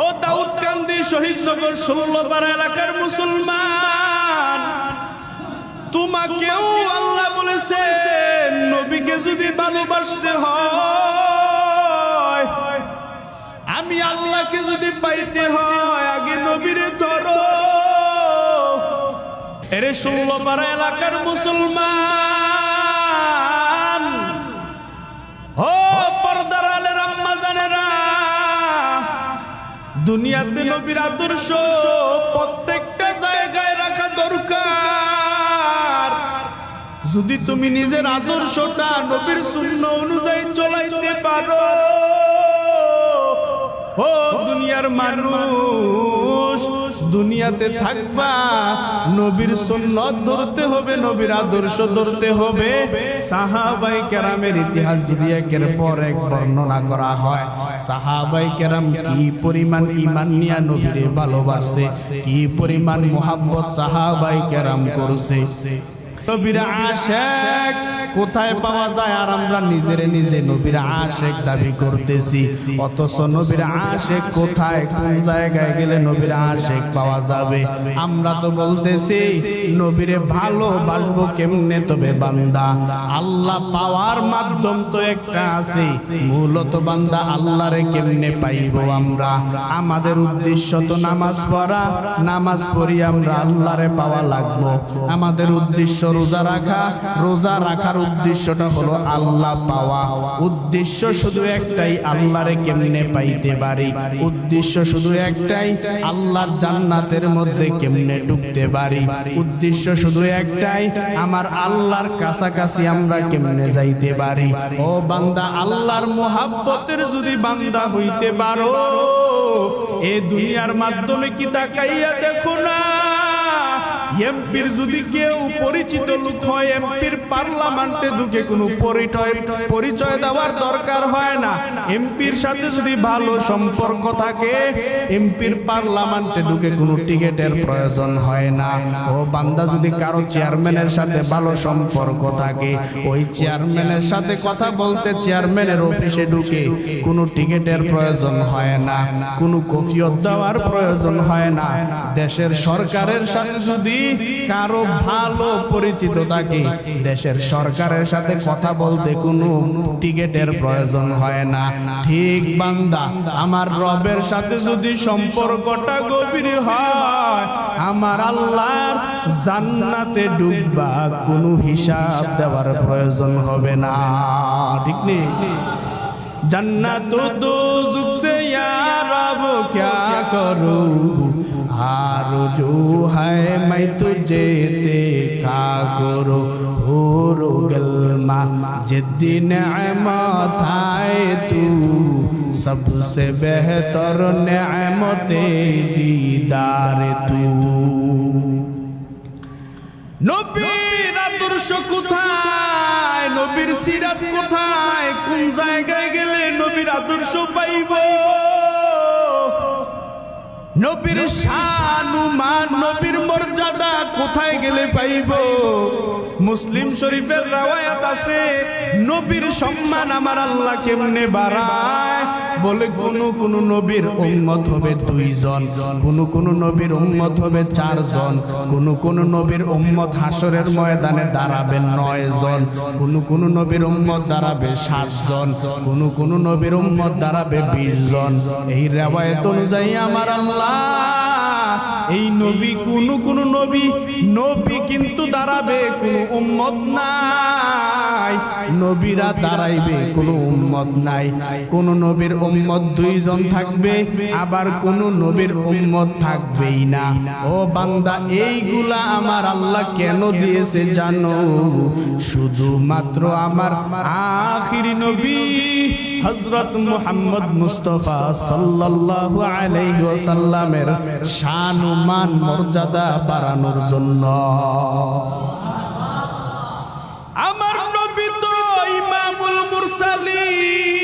ও দাউদ কান্দি শহীদ নগর ষোলোপাড়া এলাকার মুসলমান। তোমাকেও আল্লাহ বলেছে নবীকে যদি ভালোবাসতে হয়, আমি আল্লাহকে যদি পাইতে হয়, আগে নবীরে ধরো এরে ষোলোপাড়া এলাকার মুসলমান দুনিয়াতে নবীর আদর্শ প্রত্যেকটা জায়গায় রাখা দরকার। যদি তুমি নিজের আদর্শটা নবীর শূন্য অনুযায়ী চলাইতে পারো, ও দুনিয়ার মানুষ দুনিয়াতে থাকবা, নবীর সুন্নত ধরতে হবে, নবীর আদর্শ ধরতে হবে। সাহাবাই কেরামের ইতিহাস যদি একের পর এক বর্ণনা করা হয়, সাহাবাই কেরাম কি পরিমাণ ইমান নিয়া নবীরে ভালোবাসে, কি পরিমাণ মোহাম্মত সাহাবাই কেরাম করছে? নবীর আশেক, কোথায় পাওয়া যায়? আর আমরা নিজেরে নিজে নবীর আশেক দাবি করতেছি। অথচ আশেক কোথায়? কোন জায়গায় গেলে আশেক পাওয়া যাবে? আমরা তো বলতেছি, নবীরে ভালোবাসবো কেমনে তবে বান্দা? আল্লাহ পাওয়ার মাধ্যম তো একটা আছে। মূলত বান্দা আল্লাহরে কেমনে পাইব আমরা? আমাদের উদ্দেশ্য তো নামাজ পড়া। নামাজ পড়ি আমরা আল্লাহরে পাওয়া লাগবো। আমাদের উদ্দেশ্য রোজা রাখা, রোজা রাখার উদ্দেশ্যটা হলো আল্লাহ পাওয়া। উদ্দেশ্য শুধু একটাই, আল্লাহরে কেমনে পাইতে পারি? উদ্দেশ্য শুধু একটাই, আল্লাহর জান্নাতের মধ্যে কেমনে ঢুকতে পারি? উদ্দেশ্য শুধু একটাই, আমার আল্লাহর কাছাকাছি আমরা কেমনে যাইতে পারি? ও বান্দা, আল্লাহর মোহাব্বতের যদি বান্দা হইতে পারো, এ দুনিয়ার মাধ্যমে কি তাকাইয়া দেখো না? এমপির যদি কেউ পরিচিত লোক হয়, এমপির পার্লামেন্টে ঢুকে কোনো পরিচয় দেওয়ার দরকার হয় না। এমপির সাথে যদি ভালো সম্পর্ক থাকে, এমপির পার্লামেন্টে ঢুকে কোনো টিকেটের প্রয়োজন হয় না। ও বান্দা যদি কারও চেয়ারম্যানের সাথে ভালো সম্পর্ক থাকে, ওই চেয়ারম্যানের সাথে কথা বলতে চেয়ারম্যানের অফিসে ঢুকে কোনো টিকেটের প্রয়োজন হয় না। কোনো কফিয়ত দেওয়ার প্রয়োজন হয় না। দেশের সরকারের সাথে যদি কারও ভালো পরিচিত থাকে দেশের সরকারের সাথে কথা বলতে কোনো টিকেটের প্রয়োজন হয় না। ঠিক বান্দা, আমার রবের সাথে যদি সম্পর্কটা গভীর হয়, আমার আল্লাহর জান্নাতে ডুববা কোনো হিসাব দেওয়ার প্রয়োজন হবে না। ঠিক নেই জান্নাত দোজুক সে ইয়া রব ক্যা করু? आरज़ू है मैं तुझे देखा करो हो गलमा जिद्दी नेमत आए तू सबसे बेहतर नेमते दीदार तू নবীর আদর্শ কোথায় নবীর সিরাত কোথায় কোন জায়গায় গেলে নবীর আদর্শ পাইব নবীর শানুমান নবীর মর্যাদা কোথায় গেলে পাইব? মুসলিম শরীফের রাওয়ায়াত আছে। নবীর সম্মান আমার আল্লাহ কেমনে বাড়ায়? বলে কোন কোন নবীর উম্মত হবে দুইজন, কোন কোন নবীর উম্মত হবে চারজন, কোন কোন নবীর উম্মত হাসরের ময়দানে দাঁড়াবে নয় জন কোন কোন নবীর উম্মত দাঁড়াবে সাতজন, কোন কোন নবীর উম্মত দাঁড়াবে বিশ জন এই রেওয়ায়ত অনুযায়ী আমার আল্লাহ এই নবী কোন কোন নবী নবী কিন্তু দাঁড়াবে কোন উম্মত নাই। নবীরা দাঁড়াইবে কোন উম্মত নাই। কোন নবীর উম্মত দুইজন থাকবে, আবার কোন নবীর উম্মত থাকবেই না। ও বান্দা, এইগুলা আমার আল্লাহ কেন দিয়েছে জানো? শুধুমাত্র আমার আখিরি নবী। হজরত মুহাম্মদ মুস্তফা সাল্লাল্লাহু আলাইহি ওয়াসাল্লামের শান ও মান মর্যাদা বাড়ানোর জন্য। আমার নবী তো ইমামুল মুরসালিন।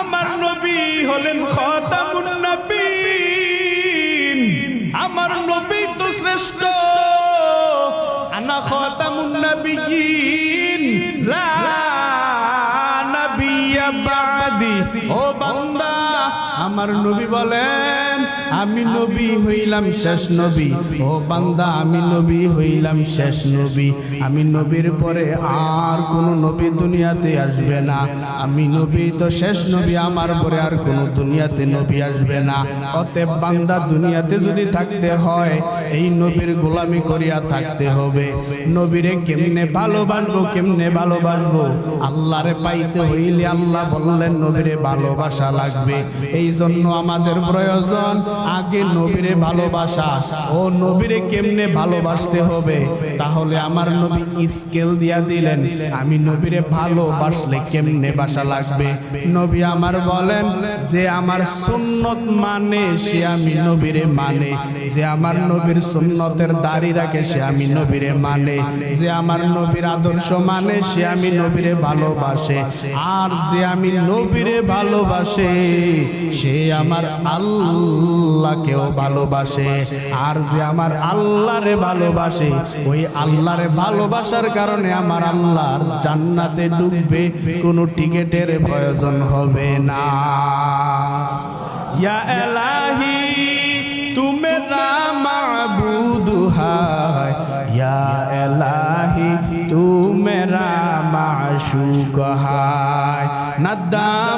আমার নবী হলেন খাতামুন নবীন। আমার নবী তো শ্রেষ্ঠ। আনা খাতামুন নবীন। লা আমার নবী বলেন আমি নবী হইলাম শেষ নবী। ও বান্দা, আমি নবী হইলাম শেষ নবী। আমি নবীর পরে আর কোন নবী দুনিয়াতে আসবে না। আমি নবী তো শেষ নবী, আমার পরে আর কোন দুনিয়াতে নবী আসবে না। অতএব বান্দা, দুনিয়াতে যদি থাকতে হয়, এই নবীর গোলামি করিয়া থাকতে হবে। নবীরে কেমনে ভালোবাসবো কেমনে ভালোবাসবো? আল্লাহরে পাইতে হইলে আল্লাহ বললেন, নবীরে ভালোবাসা লাগবে। এই জন্য আমাদের প্রয়োজন আগে নবীরে ভালোবাসা, ও নবীরে কেমনে ভালোবাসতে হবে? তাহলে আমার নবী স্কেল দিয়া দিলেন, আমি নবীরে ভালোবাসলে কেমনে বাসা লাগবে? নবী আমার বলেন, যে আমার সুন্নত মানে সে আমি নবীরে মানে। যে আমার নবীর সুন্নতের দাড়ি রাখে, সে আমি নবীরে মানে। যে আমার নবীর আদর্শ মানে সে আমি নবীরে ভালোবাসে। আর যে আমি নবীরে ভালোবাসে, সে আমার আল্লাহকেও ভালোবাসে। আর যে আমার আল্লাহরে ভালোবাসে, ওই আল্লাহরে ভালোবাসার কারণে আমার আল্লাহর জান্নাতে ডুববে, কোনো টিকেটের প্রয়োজন হবে না। ইয়া এলাহি তু মেরা মাবুদ হায়। ইয়া এলাহি তু মেরা মাশুক হায়। ইমামে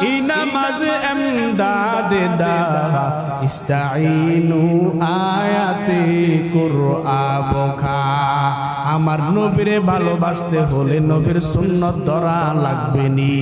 মুমিনারা ইনামাজ এমদাদ দা। ইস্তাইনু আয়াতে কুরআব খা আমার নবীরে ভালোবাসতে হলে নবীর সুন্নত ধরা লাগবে নি।